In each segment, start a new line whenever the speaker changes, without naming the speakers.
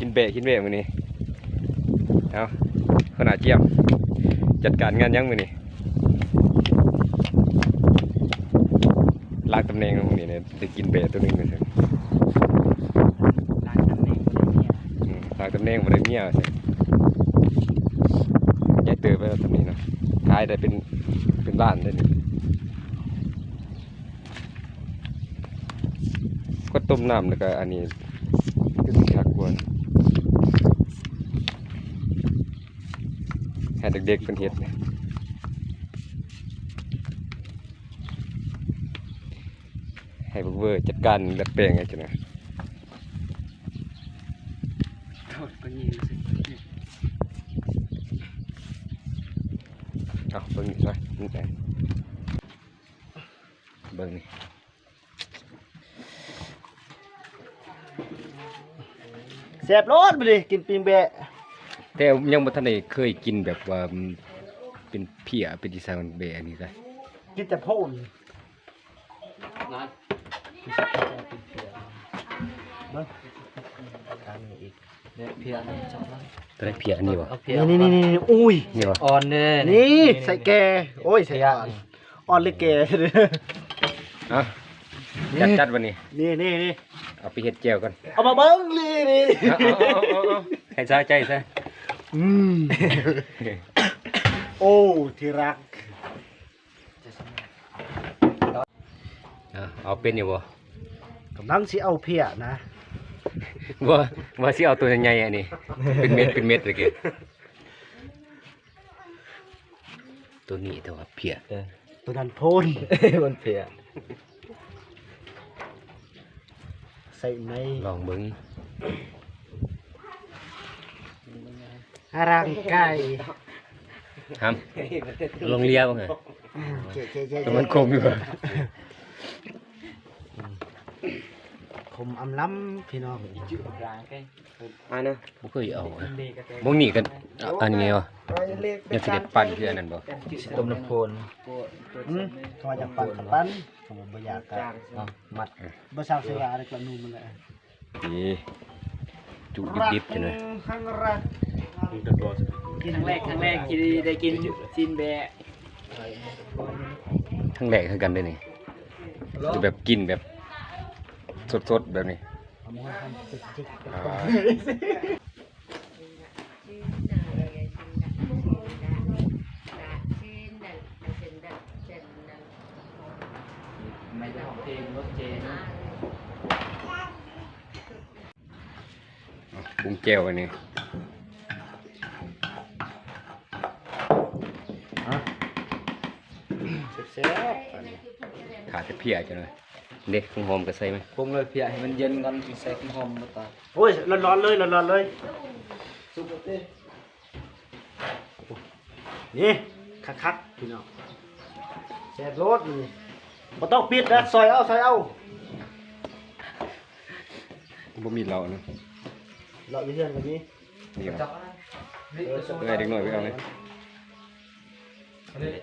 กินเบะกินเบะมื้อนี้เอาขนาดเจียม จัดการงานยังมื้อนี้ลากตำแหน่งมื้อนี้เนี่ยได้กินเบะตัวหนึงเลย
ร้านทำเองเนี่ย
อืมลากตำแหน่งบ่ได้เมียใช่ยายเติบไปแล้วตำนี้เนาะขายได้เป็นเป็นล้านได้นี่ก็ต้มน้ำแล้วก็อันนี้คือสิคักกว่า ให้เด็กๆเพิ่นเฮ็ดเนี่ยให้พวกเวอร์จัดการดัดแปลงไงจังนะ
โทษก็ยิงสิ
เอาเบิ่งนี่ซอยนี่ไงเบิ่งนี่
แซ่บรสไปดิกินปิงเบะ
แต่ยังบ่ทันได้เคยกินแบบว่ามันเป็นเพียเป็นดีไซน์มันเบะอันนี้ซะ
กินแต่พ่น
นั่น
การนี้อีก
เนี่ยเพียนจับแล้ว
ตัวได้เพียอันนี้บ่
เอาเพีย
นี่นี่นี่นี่อุ้ย
นี่บ่
อ่อนเด้
นี่ใส่แกโอ้ยใส่อ่อนอ่อนหรือแก
เอะจัดจัดวันนี้
นี่นี่นี่
เอาไปเฮ็ดแจ่วกัน
เอามาเบิ้งเลยนี่
เอาเอาเอาเอาให้ซาใจซะ
อืม โอ้ ที่รัก
อะเอาเป็นอยู่บ่
กำลังสิเอาเพียนะ
ว่าว่าสิเอาตัวใหญ่ๆอันนี้ เป็นเม็ดเป็นเม็ดเลยเกตัวนี้แต่ว่าเพีย
ตัวนั้นพ่น
มันเพีย
ใส่ใน
ลองเบิ่ง
ร่างกาย
ห้ามลองเลียบ่ไง
เจ๊เจ๊เจ๊
แต่มันคมอยู่บ่
คมอำล้ำพี่น้อง
ร้านใกล้
มาเนอะ
บ่เคยเอาอะ
ดีก็ได้
บ่นี่กันอะอันนี้ไงวะยังสิได้ปั่นคืออันนั้นบ่
ต้มน้ำโพน
อืมทอจากปั่นกับปั้นผมบ่อยากกัน
เอามัด
บ่สร้างเสียอะไรกระนูนมันแหละ
นี่จุดิบๆจังเลย
ข้างรัก
ครั้งแรกครั้งแรกกินได้กินซินแบะ
ทั้งแหลกคือกันเด้อนี่คือแบบกินแบบสดๆแบบนี้
อ่า
ไม่ได้ของเพลงรถเจน
เอาปรุงแจ่วอันนี้
ๆเสียบๆอันนี้
ขาดแต่เพียจังเลยเด็กหอมๆก็ใส่ไหม
ปรุงเลยเพียให้มันเย็นก่อนใส่หอมมาตา
โอ้ยร้อนๆเลยร้อนๆเลยนี่คักๆพี่น้องแซ่บรสนี่บ่ต้องปิดนะซอยเอาซอยเอา
บ่มีเหล้านะ
เราอยู่เฮือนกันนี้
นี่ค
จั
รั
บบ
เอ้ยเด็กน้อยไปเอาเลย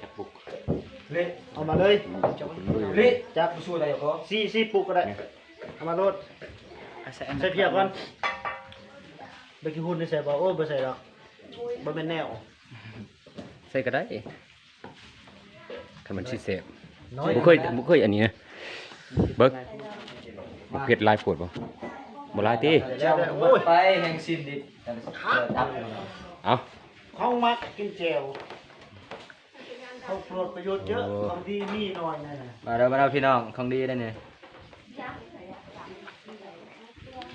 จับปุก
เละเอามาเลย
เละจับช่วยได้ก็
ซี่ซี่ปุกก็ได้เอามาโลด
ใส่
ใส่เพียก่อนเบกกี้หุ่นได้ใส่บ่โอ้ยบ่ใส่ดอกบ่แม่นแนว
ใส่ก็ได้ถ้ามันสิแซ่บ
น้อย
บ่เคยบ่เคยอันนี้นะเบิกบ่เผ็ดหลายโพดบ่บ่หลายติ
เจ้าโอ้ย
ไปแห่งซินดิจับ
เอา
ของมักกินแจ่ว เขาโปรดประโยชน์เยอะของดีมีน้อยนั่นน่ะ
มาแล้วมาแล้วพี่น้องของดีได้เนี่ย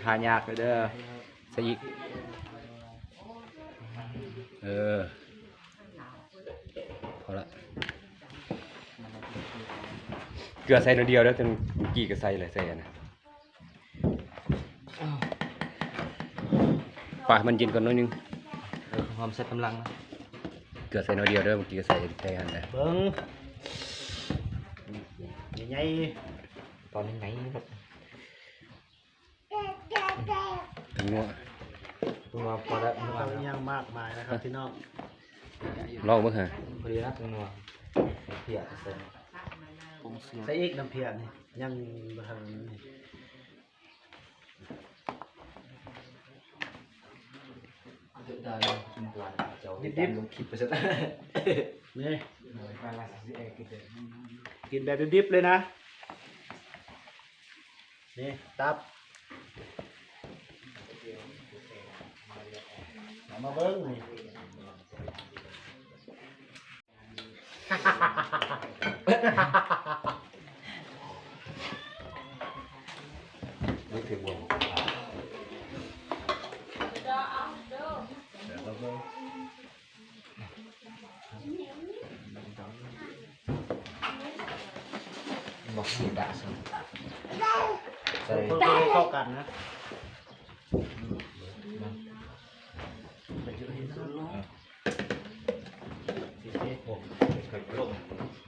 หายากเลยเด้อ
ใส่อีกเออพอละเกลือใส่หน่อยเดียวแล้วจนเมื่อกี้ก็ใส่เลยใส่อันนะปล่อยให้มันเย็นก่อนหน้อยนึง
เออหอมใส่กำลังนะ
เกลือใส่หน่อยเดียวเด้อเมื่อกี้ก็ใส่ใส่อันนะ
เบิ่งใหญ่
ตอนนี้ไหนแบบ
ถึงนัว
ตัวพอแล้ว
ๆเรายังมากมายนะครับพี่น้อง
ลองเบิ่งฮะ
พอดีนะตัวนัวเพียเสร็จปรุงเสียง
ใส่อีกน้ำเพียนี่ยังบ่ทันนี่
ได้กินปลาเจ้าดิบๆลงคลิปไปซะ
นี่กินแบบดิบๆเลยนะ นี่ ตับเอามาเบิ้งนี่
นี่ถือ บ่
บอกให้ด่าซะใส่
คนคนเข้ากันนะไปเจอเห็นนะเนาะ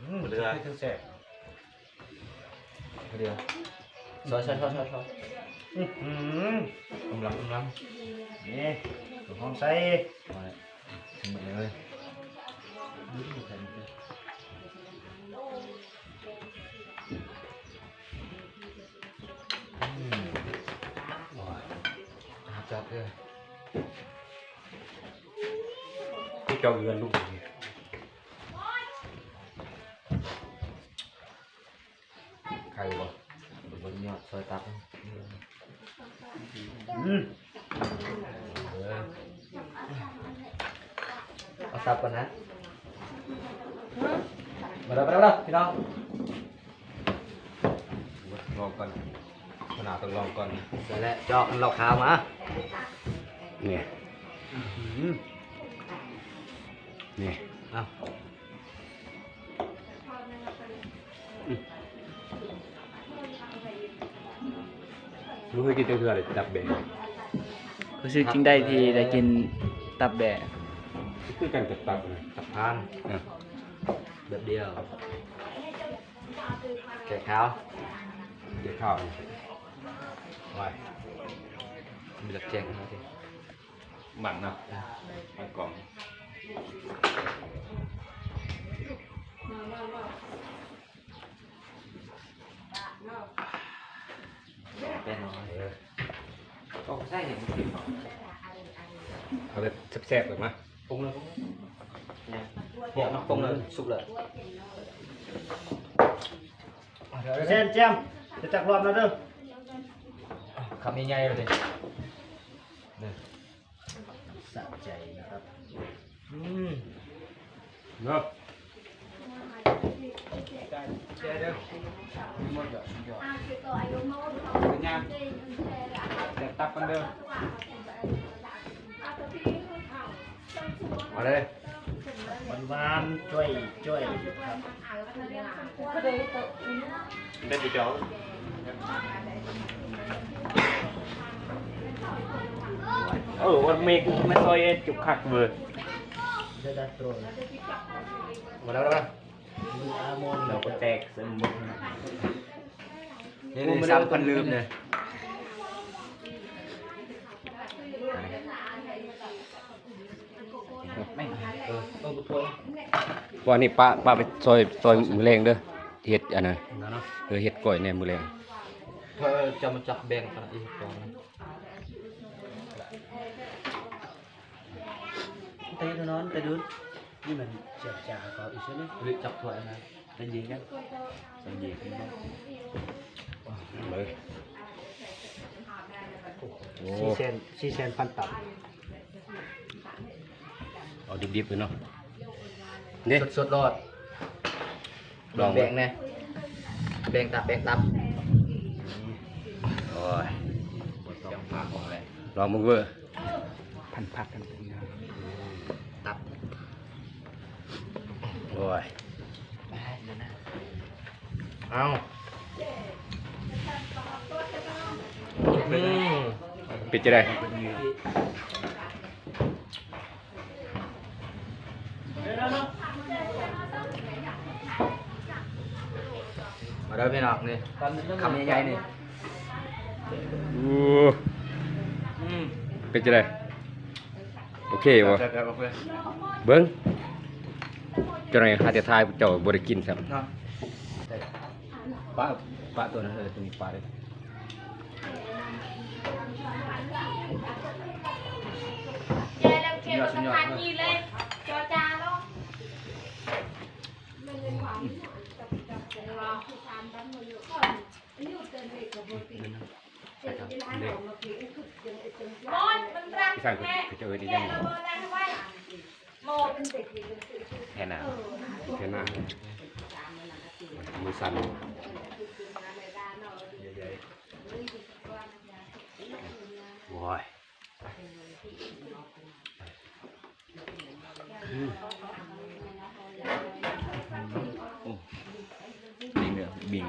อืมเรือทั้งแสบ
เดียวซอยซอยซอยซอยซอย
อื้อหือกำ
ลังกำลัง
นี่หลวงพ่อใส่
มาเลย
ที่เจ้าเรือนลูกนี่
ใครวะบนยอดซอยตับ
อืม
เออเอาตับก่อนนะมาเร็วมาเร็วมาเร็วพี่น้อง
ลองก่อนขนาดต้องลองก่อน
เสร็จแล้วเจาะมันเหลอกขาวมา
นี่
อืม
นี่
เอา
รู้ให้กินจังเทื่อเลยดับแบง
รู้สึกจริงได้ที่ได้กินตับแบะ
คือกันกับตับนะ
ตับพาน
อะ
แบบเดียวแกะขาว
เดี๋ยวข้าวนี่ไว้
มีหลักแจงนะที
หมันนะมันกล่อง
เป็นน้อยก็ใช่เนี่ย
เอาแบบแซ่บๆแบบมา
ปรุงเลยเนี่ยเนี่ยมันปรุงเลยสุกเลย
เส้นแจมจะจักรอบนะเด้อ
คำใหญ่ๆเลยดิ
สะใจนะครับ
อืม
เนาะ
แต่ตับกันเด้อ
มาเลย
หวานหวานๆจ้อยจ้ อยครับ
ได้ดีเจ้าเออวันเมกไม่ซอยเอ็ดจุกขักเบอร์
ได้ได้โตรย
มาแล้วมา
มีอามอน
เราก็แตกเสมหมด
นี่นี่ซ้ำพันลืมเลย
ไม่
เออต้องกูถ้วย
ว่านี่ป้าป้าไปซอยซอยมือแรงเด้อเฮ็ดอันนั้น
นะเนาะ
เออเฮ็ดก้อยแหนมมือแรง
เพื่อจะมาจับแบ่งกันอีกตอนนะ
เตะนอนไปดูนี่มันเจ็บจ่าเขาอีกใช่ไหม
หรือจับถ้วยนะ
เป็นยิงกันเป็นยิงกัน
เลยโอ้
สี่เซนสี่เซนพันตับ
เอาดิบๆเลยเนาะนี่
สดสดๆรอด
ลอง
แบ่งแน่แบ่งตับแบ่งตับ
โอ้ย
จังพาของอะไร
ลองมึงเว้อ
พันพักกันเป็นไง
ตับ
โอ้ย
เอาอืม
ปิดจะได้
มาเด้อพี่น้องนี่คำใหญ่ๆนี่
อู้
อืม
ปิดจะได้โอเคบ่
จัดๆโอเค
เบิ้งเจ้าหน่อยหาแต่ทายเจ้าบ่ได้กินครับ
เนาะ
ป้าป้าตัวนั้นเออตัวนี้ป้าเลย
Chơi đâu chơi
ยอดสุดยอด
Thành gì lên cho cha đó โมดมันรัก
ใส่ก็
แม่
จะเออดี
แก
จัง
ระเบิดอะไรไว้โมด
แค่น่ะ
แค่หน้ามือสั่นโอ้ย
บิงเด้อบิง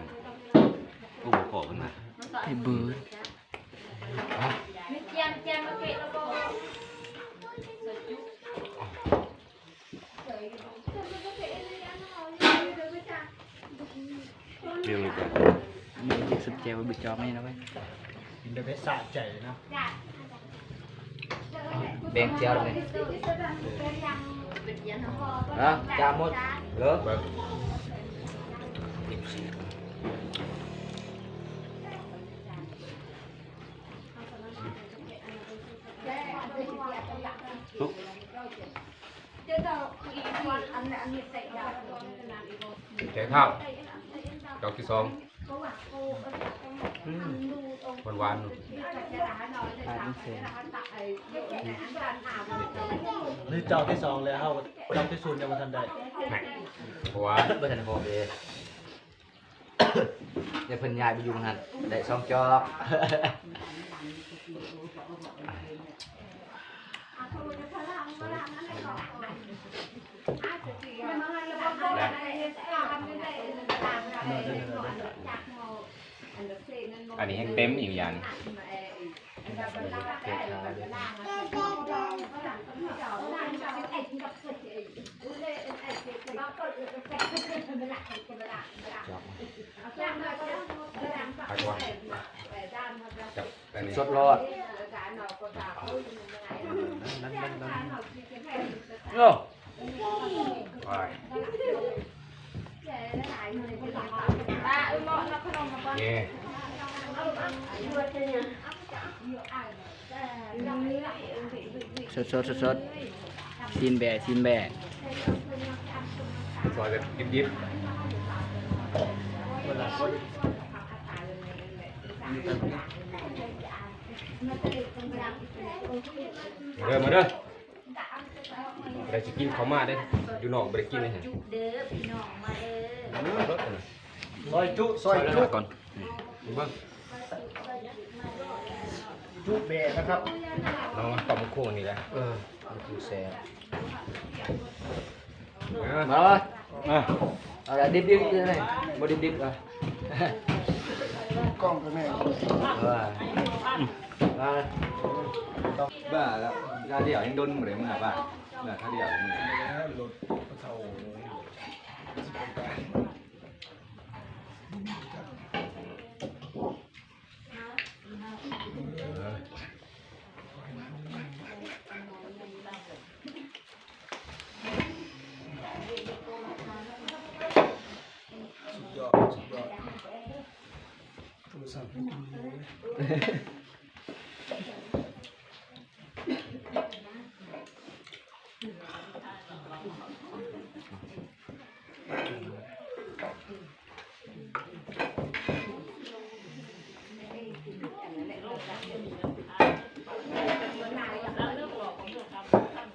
โอ้โหขอมันนะ
ไอ้เบิร์ด
มีเด็
ก
สุดเจ๋วบิดจอไม่นะเว้ย
กินได้ไปสะใจนะ
แบ่งเจ้าเลยนะจ้าหมดเลิก
แกงข้าว ดอกที่สองหวานหวาน
ปลาต้องเสีย
หรือเจ้าที่สองแล้วเฮาเจ้าที่ศูนย์ยังบ่ทันได้
เพราะว่า
เพื่อนพอเองเดี๋ยวเพิ่นย้ายไปอยู่หันได้สองจอก
อันนี้แห้งเต็มอีกอย่างไปก่อนจับอันนี้
สดรอด
โอ้
ไป
ตาอึ้งโมดแล้วขนมมาบ้าง
นี่
สดสดสดสดซีนแบะซีนแบะ
ซอยแบบดิบ
เวลาคน
ๆมาเด้อมาเด้อเราจะกินข้าวมาเด้ออยู่นอกบ่ได้กินเลยฮะ
เด้อพี่น้องมาเด้อ
รถน่ะ
ซอยจุซ
ซ
อ
อยย
จุ
ก่อนเบิ่ง
จุแบะนะครับ
น้องต้มโค้งนี่แหละ
เออมันคือแซ่บ
เออ
มาเลยเอาละดิบดิบๆเลยบ่ดิบดิบๆอะ
กล้องไปแม่
เออ มาเลย
บ้าแล้วยาเดียวยังโดนบ่ได้มึงอะบ้าน่ะถ้าเดียวมึง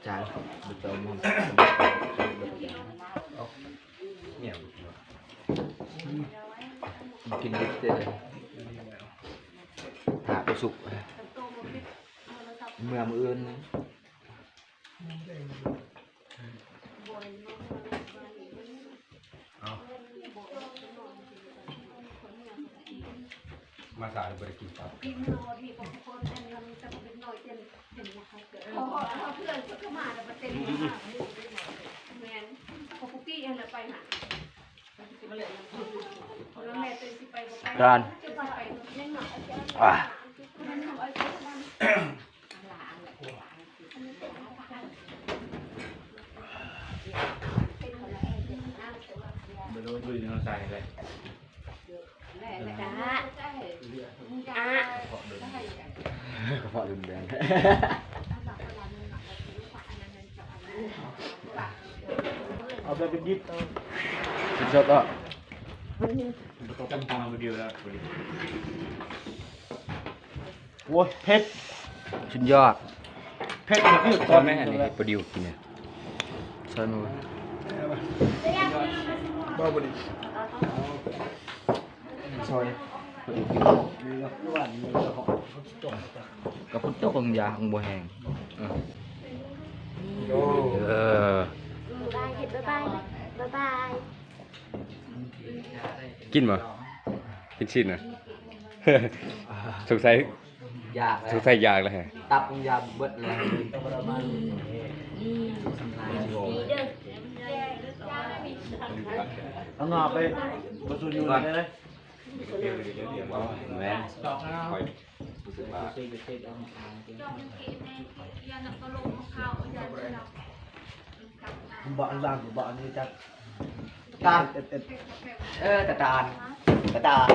จานบุตรม
เนี่ย
กินดิบเลยถาไปสุก เมื่อมืออื่น
มาสายบ่ได้กินข้าว
เขาเขาเพื่อนเขาเข้ามาแล้วมาเต็มแมนเขาคุกกี้ยังเลยไปหาแล้วแม่เป็นสิไปบ่ไป
การ
จะไปไปยังหน่อย
อะ
มันทำอะไรกัน
บ่รู้ดูน้องสายเลย
จ้าจ้าก
ระเพาะรุนแรง
จะเป็นยิบ
สดๆก็
จำทางมาเดียวแล้ว
โว้ยเผ็ด
สุดยอด
เผ็ดมันคือ
ต
ต
อ
อนน
แม่
นี้
อันนี้
เลย
โปรดิวกินเนี่ย
ซอยมือ
ซอยมีกับหวานมีกับหอมจบ
กระพุ้ตกของยาของบัวแห้ง
โอ้
เออ
บายเห็ดบายบาย บาย
กินบ่ กินชิ้นน่ะสงสัย
ยาก
สงสัยอยากแล้วฮะ
ตับยาเบิดเลย
เอางาไปบรรจุอยู่ไหนเลย
แม่คอยรู้สึกว่า
บ่อันล่างบ่อันนี้จัก
ตา
เอ็ดเอ็ด
เออกระตานกระตาน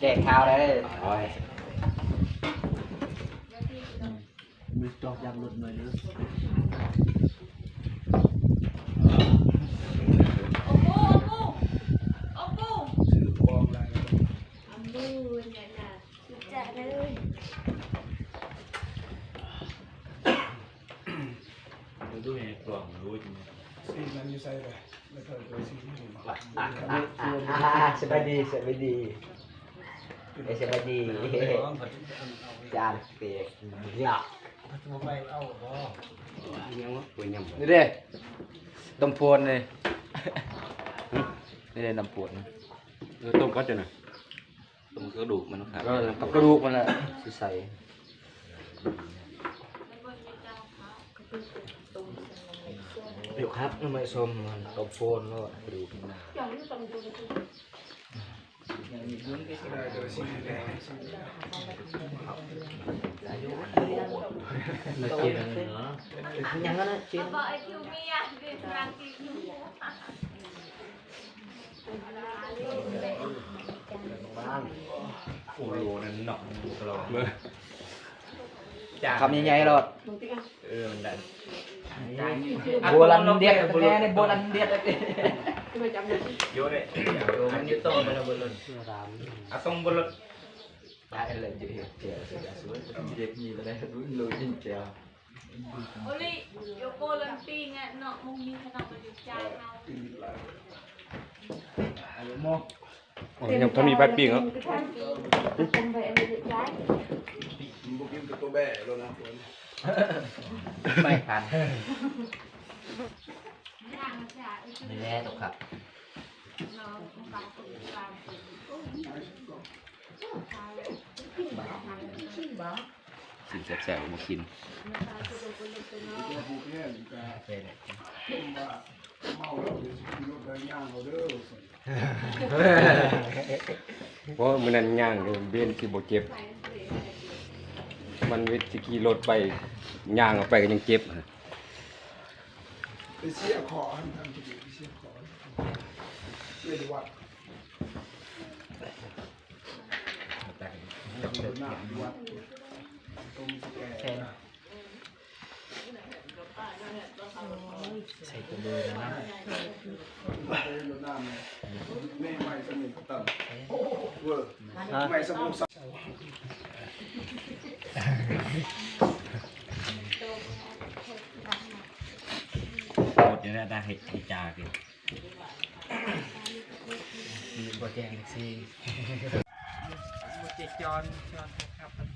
แจกข้าวได้
โอ้ย
มีจอกยางหลุดหน่อยนึง
จะเลย
สบายดีสบายดีเอ้สบายดีจานเปียกหลับ
ปุยยำ
นี่เด้ตำพวนเลยนี่เด้ตำพวน
เออต้มก็จะน่ะต้มกระดูกมันครับ
ก็กับกระดูกมันแหละ
สิใส่ ดี๋ยวครับทำไมส้มมันตบโฟนแล้วดูกินหน้ามากินเนาะยังก็นะชิน
บอกไอ้คิวเมียเดินทางกิน
โอ้โหนั่นหนอกกระโล
เมื่อ
คำใหญ่ๆหรอด
เออมันด้
โบราณเดียดแน่ ในโบราณเดียดเลย
โยนเลยโยนมันยืดตรงไปแล้วบนรถอะตรงบนรถได้เลยจีเจียวเสีย ไรรู้รู้จริงเจียว
โอลิโยโกลันปีไงเนาะมึงมีขนมมาอยู่ใจเรา
โอ้ยยังต้องมีใบปิ้งเหรอ
ไม่ทันไม่แน่ตกครับ
สิ่งแสบๆมากินเพราะมันนั้นย่างเลยเบนสิบ่เจ็บ มันเวทสิขี่รถไปย่างออกไปก็ยังเจ็บฮะ
ไปเสียขอทำทำดีไปเสียขอเสียดีวัดหน้าดีวัดตรงสแกน
ใส่ตัวเบอร์นะ
ไปรถน้ำเลยแม่ไม่สนิทต่ำเวอร์ไม่สมุทร
หมดอยู่แล้วได้เห็ดจากินมีบทแจงแท็กซี่
จอนจอนครับ